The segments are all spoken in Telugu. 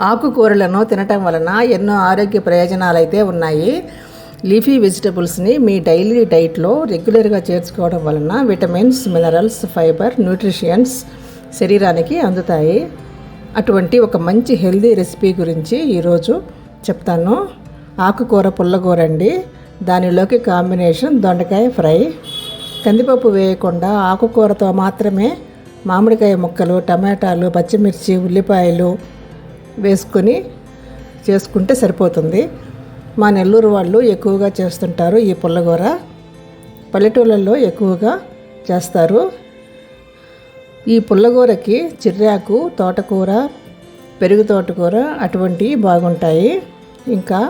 ఆకుకూరలను తినటం వలన ఎన్నో ఆరోగ్య ప్రయోజనాలు అయితే ఉన్నాయి. లీఫీ వెజిటబుల్స్ని మీ డైలీ డైట్లో రెగ్యులర్గా చేర్చుకోవడం వలన విటమిన్స్ మినరల్స్ ఫైబర్ న్యూట్రిషియన్స్ శరీరానికి అందుతాయి. అటువంటి ఒక మంచి హెల్దీ రెసిపీ గురించి ఈరోజు చెప్తాను. ఆకుకూర పుల్లకూర అండి. దానిలోకి కాంబినేషన్ దొండకాయ ఫ్రై. కందిపప్పు వేయకుండా ఆకుకూరతో మాత్రమే మామిడికాయ ముక్కలు టమాటాలు పచ్చిమిర్చి ఉల్లిపాయలు వేసుకొని చేసుకుంటే సరిపోతుంది. మా నెల్లూరు వాళ్ళు ఎక్కువగా చేస్తుంటారు ఈ పుల్లగూర. పల్లెటూళ్ళల్లో ఎక్కువగా చేస్తారు. ఈ పుల్లగూరకి చిర్రాకు తోటకూర పెరుగు తోటకూర అటువంటివి బాగుంటాయి. ఇంకా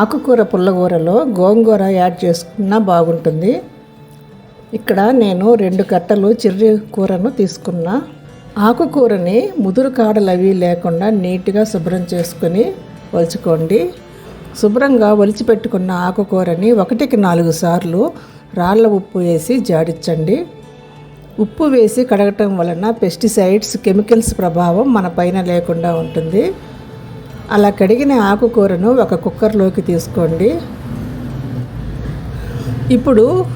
ఆకుకూర పుల్లగూరలో గోంగూర యాడ్ చేసుకున్నా బాగుంటుంది. ఇక్కడ నేను రెండు కట్టలు చిర్రి కూరను తీసుకున్నా. ఆకుకూరని ముదురు కాడలు అవి లేకుండా నీట్గా శుభ్రం చేసుకొని ఒలుచుకోండి శుభ్రంగా ఒలిచి పెట్టుకున్న ఆకుకూరని ఒకటికి నాలుగు సార్లు రాళ్ళ ఉప్పు వేసి జాడించండి. ఉప్పు వేసి కడగటం వలన పెస్టిసైడ్స్ కెమికల్స్ ప్రభావం మన పైన లేకుండా ఉంటుంది. అలా కడిగిన ఆకుకూరను ఒక కుక్కర్లోకి తీసుకోండి. ఇప్పుడు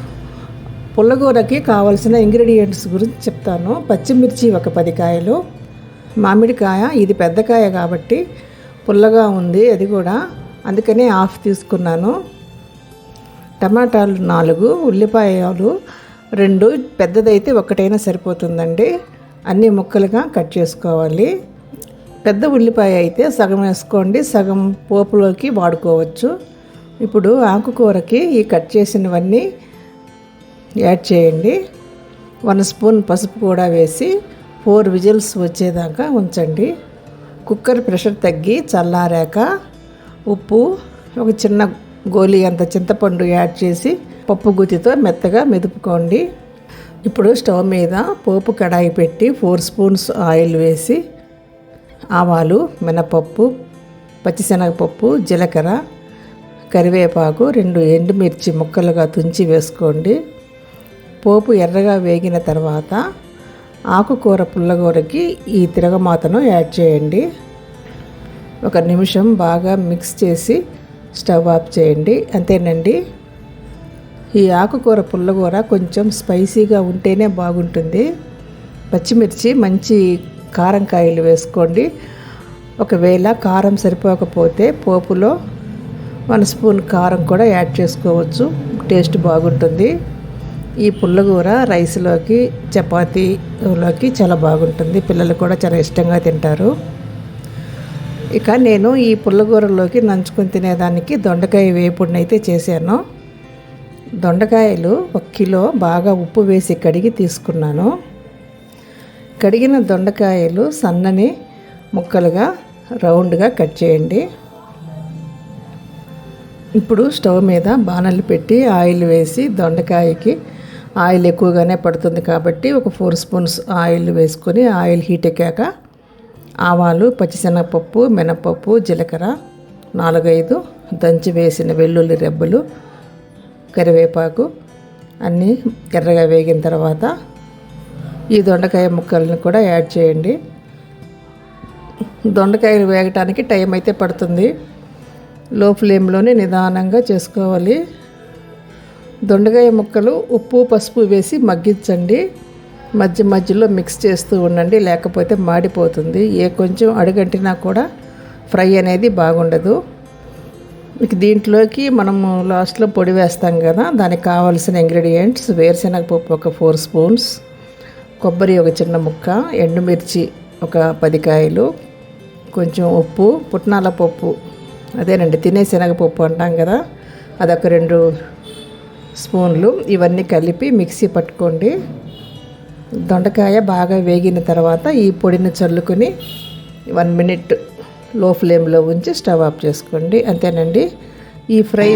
పుల్లగూరకి కావలసిన ఇంగ్రీడియంట్స్ గురించి చెప్తాను. పచ్చిమిర్చి ఒక పది కాయలు మామిడికాయ ఇది పెద్ద కాయ కాబట్టి పుల్లగా ఉంది అది కూడా. అందుకనే హాఫ్ తీసుకున్నాను. టమాటాలు నాలుగు ఉల్లిపాయలు రెండు పెద్దదైతే ఒకటైనా సరిపోతుందండి. అన్ని ముక్కలుగా కట్ చేసుకోవాలి. పెద్ద ఉల్లిపాయ అయితే సగం వేసుకోండి సగం పోపులోకి వాడుకోవచ్చు. ఇప్పుడు ఆకుకూరకి ఈ కట్ చేసినవన్నీ యాడ్ చేయండి. వన్ స్పూన్ పసుపు కూడా వేసి ఫోర్ విజిల్స్ వచ్చేదాకా ఉంచండి. కుక్కర్ ప్రెషర్ తగ్గి చల్లారాక ఉప్పు ఒక చిన్న గోలీ అంత చింతపండు యాడ్ చేసి పప్పు గుత్తితో మెత్తగా మెదుపుకోండి. ఇప్పుడు స్టవ్ మీద పోపు కడాయి పెట్టి ఫోర్ స్పూన్స్ ఆయిల్ వేసి ఆవాలు మినపప్పు పచ్చిశనగపప్పు జీలకర్ర కరివేపాకు రెండు ఎండుమిర్చి ముక్కలుగా తుంచి వేసుకోండి. పోపు ఎర్రగా వేగిన తర్వాత ఆకుకూర పుల్లగూరకి ఈ తిరగమాతను యాడ్ చేయండి. ఒక నిమిషం బాగా మిక్స్ చేసి స్టవ్ ఆఫ్ చేయండి. అంతేనండి. ఈ ఆకుకూర పుల్లగూర కొంచెం స్పైసీగా ఉంటేనే బాగుంటుంది. పచ్చిమిర్చి మంచి కారం కాయలు వేసుకోండి. ఒకవేళ కారం సరిపోకపోతే పోపులో వన్ స్పూన్ కారం కూడా యాడ్ చేసుకోవచ్చు. టేస్ట్ బాగుంటుంది. ఈ పుల్లగూర రైస్లోకి చపాతీలోకి చాలా బాగుంటుంది. పిల్లలు కూడా చాలా ఇష్టంగా తింటారు. ఇక నేను ఈ పుల్లగూరలోకి నంచుకొని తినేదానికి దొండకాయ వేపుడిని అయితే చేశాను. దొండకాయలు ఒక కిలో బాగా ఉప్పు వేసి కడిగి తీసుకున్నాను. కడిగిన దొండకాయలు సన్నని ముక్కలుగా రౌండ్గా కట్ చేయండి. ఇప్పుడు స్టవ్ మీద బాణలు పెట్టి ఆయిల్ వేసి దొండకాయకి ఆయిల్ ఎక్కువగానే పడుతుంది కాబట్టి ఒక ఫోర్ స్పూన్స్ ఆయిల్ వేసుకొని ఆయిల్ హీట్ ఎక్కాక ఆవాలు పచ్చిశనగపప్పు మినపప్పు జీలకర్ర నాలుగైదు దంచి వేసిన వెల్లుల్లి రెబ్బలు కరివేపాకు అన్నీ ఎర్రగా వేగిన తర్వాత ఈ దొండకాయ ముక్కలను కూడా యాడ్ చేయండి. దొండకాయలు వేగటానికి టైం అయితే పడుతుంది. లో ఫ్లేమ్లోనే నిదానంగా చేసుకోవాలి. దొండకాయ ముక్కలు ఉప్పు పసుపు వేసి మగ్గించండి. మధ్య మధ్యలో మిక్స్ చేస్తూ ఉండండి లేకపోతే మాడిపోతుంది. ఏ కొంచెం అడుగంటినా కూడా ఫ్రై అనేది బాగుండదు. ఇక దీంట్లోకి మనము లాస్ట్లో పొడి వేస్తాం కదా దానికి కావాల్సిన ఇంగ్రీడియంట్స్ వేరుశెనగపప్పు ఒక ఫోర్ స్పూన్స్ కొబ్బరి ఒక చిన్న ముక్క ఎండుమిర్చి ఒక పది కాయలు కొంచెం ఉప్పు పుట్నాల పప్పు అదేనండి తినే శనగపప్పు అంటాం కదా అదొక రెండు స్పూన్లు ఇవన్నీ కలిపి మిక్సీ పట్టుకోండి. దొండకాయ బాగా వేగిన తర్వాత ఈ పొడిని చల్లుకొని వన్ మినిట్లో ఫ్లేమ్లో ఉంచి స్టవ్ ఆఫ్ చేసుకోండి. అంతేనండి. ఈ ఫ్రై